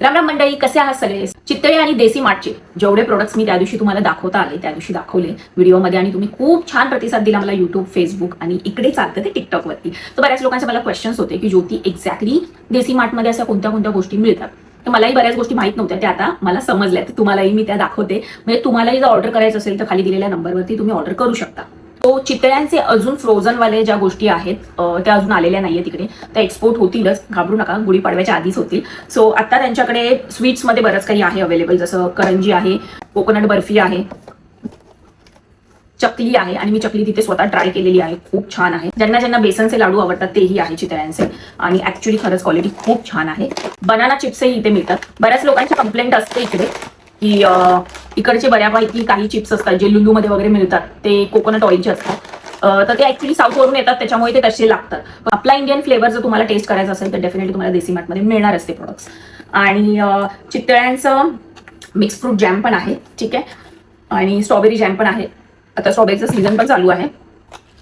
राम राम मंडळी कसे आहात सगळे? चितळे आणि देसी मार्टचे जेवढे प्रोडक्ट्स मी त्या दिवशी तुम्हाला दाखवता आले त्या दिवशी दाखवले व्हिडिओमध्ये आणि तुम्ही खूप छान प्रतिसाद दिला मला युट्यूब फेसबुक आणि इकडे चालतं ते टिकटॉकवरती तर बऱ्याच लोकांचे मला क्वेश्चन्स होते की ज्योती एक्झॅक्टली देसी मार्टमध्ये अशा कोणत्या कोणत्या गोष्टी मिळतात? तर मलाही बऱ्याच गोष्टी माहीत नव्हत्या त्या आता मला समजल्या तर तुम्हालाही मी त्या दाखवते. म्हणजे तुम्हालाही जर ऑर्डर करायचं असेल तर खाली दिलेल्या नंबरवरती तुम्ही ऑर्डर करू शकता. तो चितळ्यांचे अजून फ्रोझन वाले ज्या गोष्टी आहेत त्या अजून आलेल्या नाहीये तिकडे त्या एक्सपोर्ट होतीलच. घाबरू नका. गुढीपाडव्याच्या आधीच होतील. सो आता त्यांच्याकडे स्वीट्समध्ये बरंच काही आहे अवेलेबल जसं करंजी आहे कोकोनट बर्फी आहे चकली आहे आणि मी चकली तिथे स्वतः ट्राय केलेली आहे. खूप छान आहे. ज्यांना ज्यांना बेसनचे लाडू आवडतात तेही आहे चितळ्यांचे. आणि ऍक्च्युली खरंच क्वालिटी खूप छान आहे. बनाना चिप्सही इथे मिळतात. बऱ्याच लोकांची कंप्लेंट असते इकडे. की इकडचे बऱ्यापैकी काही चिप्स असतात जे लुलूमध्ये वगैरे मिळतात. ते कोकोनट ऑइलचे असतात. तर ते ऍक्च्युली साऊथवरून येतात त्याच्यामुळे ते तसे लागतात. पण आपला इंडियन फ्लेवर जर तुम्हाला टेस्ट करायचा असेल तर डेफिनेटली तुम्हाला देसी मार्टमध्ये मिळणारच असते प्रोडक्ट्स आणि चितळ्यांचं मिक्स फ्रूट जॅम पण आहे ठीक आहे? आणि स्ट्रॉबेरी जॅम पण आहे. आता स्ट्रॉबेरीचं सीझन पण चालू आहे.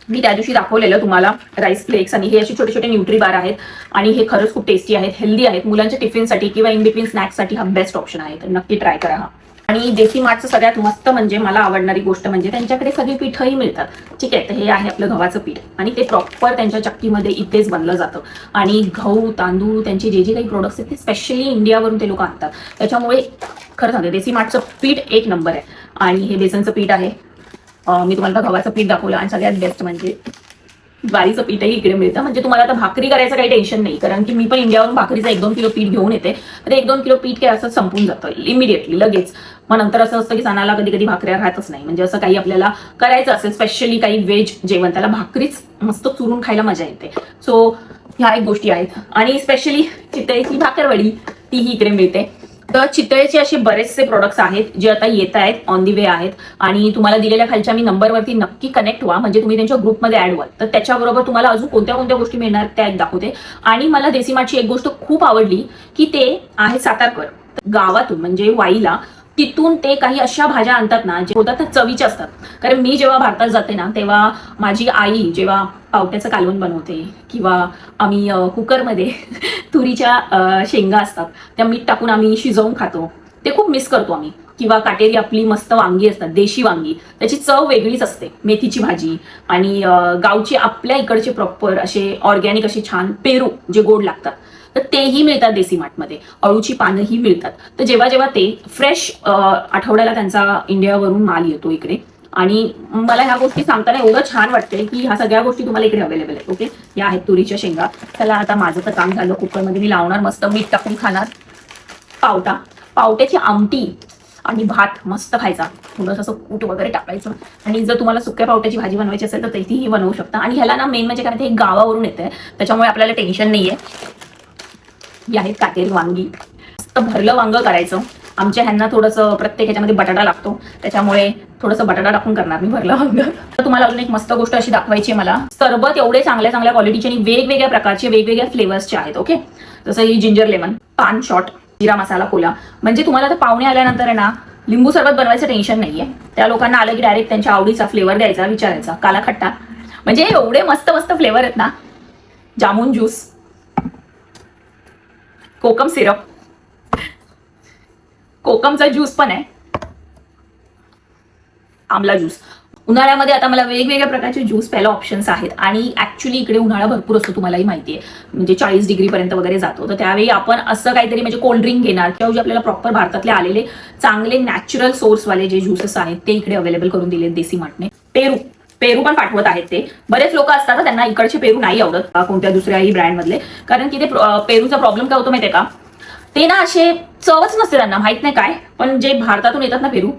मी त्या दिवशी दाखवलेलं तुम्हाला राईस फ्लेक्स आणि हे असे छोटे छोटे न्यूट्री बार आहेत. आणि हे खरंच खूप टेस्टी आहेत हेल्दी आहेत. मुलांच्या टिफिनसाठी किंवा इन बिटवीन स्नॅक्ससाठी हा बेस्ट ऑप्शन आहे. तर नक्की ट्राय करा हा. आणि देसी मार्टचं सगळ्यात मस्त म्हणजे मला आवडणारी गोष्ट म्हणजे त्यांच्याकडे सगळी पीठही मिळतात. ठीक आहे तर हे आहे आपलं गव्हाचं पीठ. आणि ते प्रॉपर त्यांच्या चक्कीमध्ये इथेच बनलं जातं. आणि गहू तांदूळ त्यांचे जे जे काही प्रोडक्ट्स आहेत ते स्पेशली इंडियावरून ते लोक आणतात. त्याच्यामुळे खरं सांगते देसी मार्टचं पीठ एक नंबर आहे. आणि हे बेसनचं पीठ आहे. मी तुम्हाला गव्हाचं पीठ दाखवलं आणि सगळ्यात बेस्ट म्हणजे ज्वारीचं पीठही इकडे मिळतं. म्हणजे तुम्हाला आता भाकरी करायचं काही टेन्शन नाही कारण की मी पण इंडियावरून भाकरीचं एक दोन किलो पीठ घेऊन येते. तर एक दोन किलो पीठ काय असं संपून जातं इमिडिएटली लगेच. मग नंतर असं असतं की सणाला कधी कधी भाकऱ्या राहतच नाही. म्हणजे असं काही आपल्याला करायचं असेल स्पेशली काही व्हेज जेवण त्याला भाकरीच मस्त चुरून खायला मजा येते. सो ह्या एक गोष्टी आहेत. आणि स्पेशली चितळेची भाकरवडी तीही इकडे मिळते. तर चितळेचे असे बरेचसे प्रोडक्ट्स आहेत जे आता येत आहेत ऑन दी वे आहेत. आणि तुम्हाला दिलेल्या खालच्या मी नंबरवरती नक्की कनेक्ट व्हा. म्हणजे तुम्ही त्यांच्या ग्रुपमध्ये ऍड व्हाल. तर त्याच्याबरोबर तुम्हाला अजून कोणत्या कोणत्या गोष्टी मिळणार त्या एक दाखवते. आणि मला देसीमाची एक गोष्ट खूप आवडली की ते आहे सातारकर. गावातून म्हणजे वाईला. तिथून ते काही अशा भाज्या आणतात ना जे होतात चवीच्या असतात. कारण मी जेव्हा भारतात जाते ना तेव्हा माझी आई जेव्हा पावट्याचं कालवण बनवते किंवा आम्ही कुकरमध्ये तुरीच्या शेंगा असतात त्या मीठ टाकून आम्ही शिजवून खातो. ते खूप मिस करतो आम्ही. किंवा काटेरी आपली मस्त वांगी असतात देशी वांगी. त्याची चव वेगळीच असते मेथीची भाजी. आणि गावची आपल्या इकडचे प्रॉपर असे ऑर्गॅनिक असे छान पेरू जे गोड लागतात. तर तेही मिळतात देसी मार्टमध्ये अळूची पानंही मिळतात. तर जेव्हा जेव्हा ते फ्रेश आठवड्याला त्यांचा इंडियावरून माल येतो इकडे. आणि मला ह्या गोष्टी सांगताना एवढं छान वाटतंय की ह्या सगळ्या गोष्टी तुम्हाला इकडे अवेलेबल आहेत ओके या आहेत तुरीच्या शेंगा. त्याला आता माझं तर काम झालं. कुकरमध्ये मी लावणार मस्त मीठ टाकून खाणार. पावटा. पावट्याची आमटी आणि भात मस्त खायचा. थोडंसं असं कूट वगैरे टाकायचं. आणि जर तुम्हाला सुक्या पावट्याची भाजी बनवायची असेल तर तिथेही बनवू शकता. आणि ह्याला ना मेन म्हणजे काय ते हे गावावरून येते त्याच्यामुळे आपल्याला टेन्शन नाहीये. ही आहेत काटेरी वांगी. भरलं वांग करायचं. आमच्या ह्यांना थोडंसं प्रत्येक ह्याच्यामध्ये बटाटा लागतो. त्याच्यामुळे थोडंसं बटाटा टाकून करणार मी भरलं वांग. तर तुम्हाला अजून एक मस्त गोष्ट अशी दाखवायची आहे मला. सरबत एवढे चांगल्या चांगल्या क्वालिटीचे आणि वेगवेगळ्या प्रकारचे वेगवेगळ्या फ्लेवर्सचे आहेत ओके जसं ही ginger lemon paan shot jeera masala cola म्हणजे तुम्हाला आता पाहुणे आल्यानंतर आहे ना लिंबू सरबत बनवायचं टेन्शन नाहीये. त्या लोकांना आलं की डायरेक्ट त्यांच्या आवडीचा फ्लेवर द्यायचा विचारायचा. काला खट्टा. म्हणजे एवढे मस्त मस्त फ्लेवर आहेत ना. Jamun juice kokum syrup. कोकमचा juice पण आहे. आमला ज्यूस उन्हाळ्यामध्ये आता मला वेगवेगळ्या प्रकारचे ज्यूस प्यायला ऑप्शन्स आहेत. आणि ऍक्च्युली इकडे उन्हाळा भरपूर असतो तुम्हालाही माहिती आहे. म्हणजे चाळीस डिग्री पर्यंत वगैरे जातो. तर त्यावेळी आपण असं काहीतरी म्हणजे कोल्ड ड्रिंक घेणार किंवा जे आपल्याला प्रॉपर भारतातले आलेले चांगले नॅचरल सोर्सवाले जे ज्यूसेस आहेत ते इकडे अवेलेबल करून दिले देसी माटने पेरू. पेरू पण पाठवत आहेत ते. बरेच लोक असतात ना, त्यांना इकडचे पेरू नाही आवडत कोणत्या दुसऱ्याही ब्रँडमधले. कारण की ते पेरूचा प्रॉब्लेम काय होतो माहितीये का? ते ना असे चवच नसते त्यांना माहीत नाही काय पण जे भारतातून येतात ना पेरू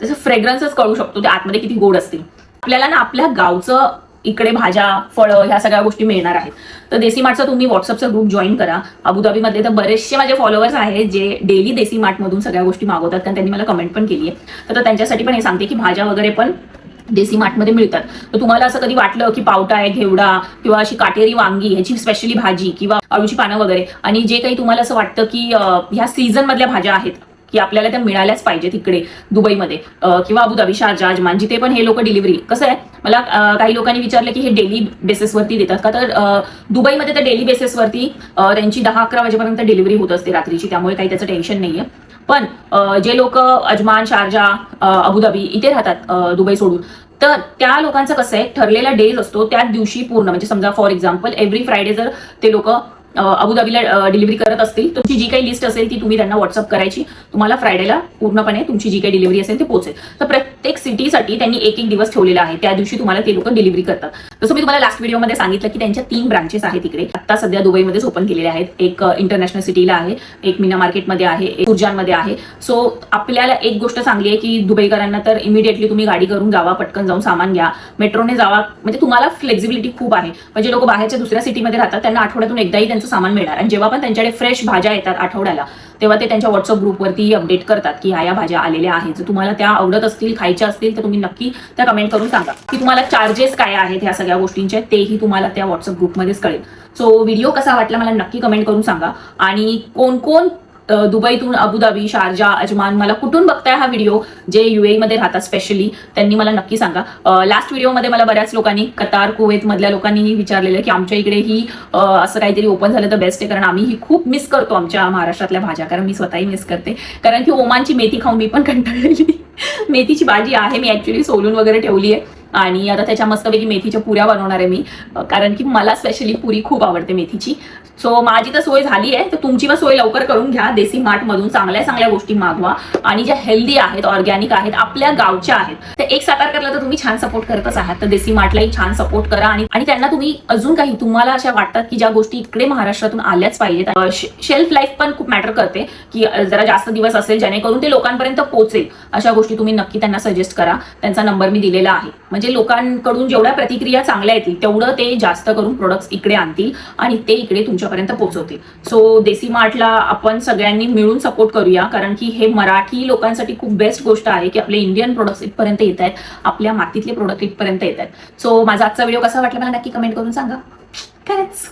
त्याचं फ्रेग्रन्सच कळू शकतो ते आतमध्ये किती गोड असतील. आपल्याला ना आपल्या गावचं इकडे भाज्या फळं ह्या सगळ्या गोष्टी मिळणार आहेत. तर देसी मार्टचा तुम्ही व्हॉट्सअपचा ग्रुप जॉईन करा. अबुधाबीमध्ये तर बरेचसे माझे फॉलोअर्स आहेत जे डेली देसी मार्टमधून सगळ्या गोष्टी मागवतात कारण त्यांनी मला कमेंट पण केली आहे तर त्यांच्यासाठी पण हे सांगते की भाज्या वगैरे पण देसी मार्टमध्ये मिळतात. तर तुम्हाला असं कधी वाटलं की पावटा आहे घेवडा किंवा अशी काटेरी वांगी ह्याची स्पेशली भाजी किंवा अळूची पानं वगैरे? आणि जे काही तुम्हाला असं वाटतं की ह्या सीझन मधल्या भाज्या आहेत की आपल्याला त्या मिळाल्याच पाहिजे तिकडे दुबईमध्ये किंवा अबुधाबी शारजा अजमान जिथे पण हे लोक डिलिव्हरी कसं आहे? मला काही लोकांनी विचारलं की हे डेली बेसिसवरती देतात का? तर दुबईमध्ये तर डेली बेसिसवरती त्यांची दहा अकरा वाजेपर्यंत डिलिव्हरी होत असते रात्रीची त्यामुळे काही त्याचं टेन्शन नाहीये. पण जे लोक अजमान शारजा अबुधाबी इथे राहतात दुबई सोडून तर त्या लोकांचं कसं आहे ठरलेला डेज असतो त्याच दिवशी पूर्ण. म्हणजे समजा फॉर एक्झाम्पल एव्हरी फ्रायडे जर ते लोक अबुधाबीला डिलिव्हरी करत असतील तुमची जी काही लिस्ट असेल ती तुम्ही त्यांना व्हॉट्सअप करायची. तुम्हाला फ्रायडेला पूर्णपणे तुमची जी काही डिलिव्हरी असेल ती पोहोचेल. तर प्रत्येक सिटीसाठी त्यांनी एक एक दिवस ठेवलेला आहे. त्या दिवशी तुम्हाला ते लोक डिलिव्हरी करतात. जसं मी तुम्हाला लास्ट व्हिडिओमध्ये सांगितलं की त्यांच्या तीन ब्रांचेस आहेत तिकडे आता सध्या दुबईमध्येच ओपन केलेले आहेत. एक इंटरनॅशनल सिटीला आहे एक मीना मार्केटमध्ये आहे एक उर्जानमध्ये आहे. सो आपल्याला एक गोष्ट चांगली आहे की दुबईकरांना तर इमिडिएटली तुम्ही गाडी करून जावा पटकन जाऊन सामान घ्या. मेट्रोने जावा म्हणजे तुम्हाला फ्लेक्झिबिलिटी खूप आहे. म्हणजे लोक बाहेरच्या दुसऱ्या सिटीमध्ये राहतात त्यांना आठवड्यातून एकदाही त्यांचं सामान मिळणार. आणि जेव्हा पण त्यांच्याकडे फ्रेश भाज्या येतात आठवड्याला तेव्हा ते त्यांच्या व्हॉट्सअप ग्रुपवरती अपडेट करतात की ह्या या भाज्या आलेल्या आहेत. जर तुम्हाला त्या आवडत असतील खाई खायच्या असतील तर तुम्ही नक्की त्या कमेंट करून सांगा. की तुम्हाला चार्जेस काय आहेत ह्या सगळ्या गोष्टींचे तेही तुम्हाला त्या व्हॉट्सअप ग्रुपमध्येच कळेल. सो व्हिडिओ कसा वाटला मला नक्की कमेंट करून सांगा. आणि कोण कोण दुबईतून अबुधाबी शारजा अजमान मला कुठून बघताय हा व्हिडिओ जे युए मध्ये राहतात स्पेशली त्यांनी मला नक्की सांगा. लास्ट व्हिडिओमध्ये मला बऱ्याच लोकांनी कतार कुवेत मधल्या लोकांनी विचारलेलं की आमच्या इकडे ही असं काहीतरी ओपन झालं तर बेस्ट आहे कारण आम्ही ही खूप मिस करतो आमच्या महाराष्ट्रातल्या भाज्या कारण मी स्वतःही मिस करते. कारण की ओमानची मेथी खाऊन मी पण कंटाळलेली. मेथीची भाजी आहे मी ऍक्च्युली सोलून वगैरे ठेवली आहे. आणि आता त्याच्या मस्तपैकी मेथीच्या पुऱ्या बनवणार आहे मी. कारण की मला स्पेशली पुरी खूप आवडते मेथीची. सो माझी तर सोय झाली आहे तर तुमची पण सोय लवकर करून घ्या. देसी मार्टमधून चांगल्या चांगल्या गोष्टी मागवा. आणि ज्या हेल्दी आहेत ऑर्गॅनिक आहेत आपल्या गावच्या आहेत तर एक सातारकरला तर तुम्ही छान सपोर्ट करतच आहात. तर देसी मार्टलाही छान सपोर्ट करा आणि त्यांना तुम्ही अजून काही तुम्हाला अशा वाटतात की ज्या गोष्टी इकडे महाराष्ट्रातून आल्याच पाहिजेत. शेल्फ लाईफ पण खूप मॅटर करते. की जरा जास्त दिवस असेल जेणेकरून ते लोकांपर्यंत पोहोचेल अशा गोष्टी तुम्ही नक्की त्यांना सजेस्ट करा. त्यांचा नंबर मी दिलेला आहे. म्हणजे लोकांकडून जेवढ्या प्रतिक्रिया चांगल्या येतील तेवढं ते जास्त करून प्रोडक्ट्स इकडे आणतील आणि ते इकडे तुमच्यापर्यंत पोहोचवतील. सो देसी मार्टला आपण सगळ्यांनी मिळून सपोर्ट करूया कारण की हे मराठी लोकांसाठी खूप बेस्ट गोष्ट आहे की आपले इंडियन प्रोडक्ट्स इथपर्यंत येत आहेत आपल्या मातीतले प्रोडक्ट इथपर्यंत येत आहेत. सो माझा आजचा व्हिडिओ कसा वाटला मला नक्की कमेंट करून सांगा. खरंच.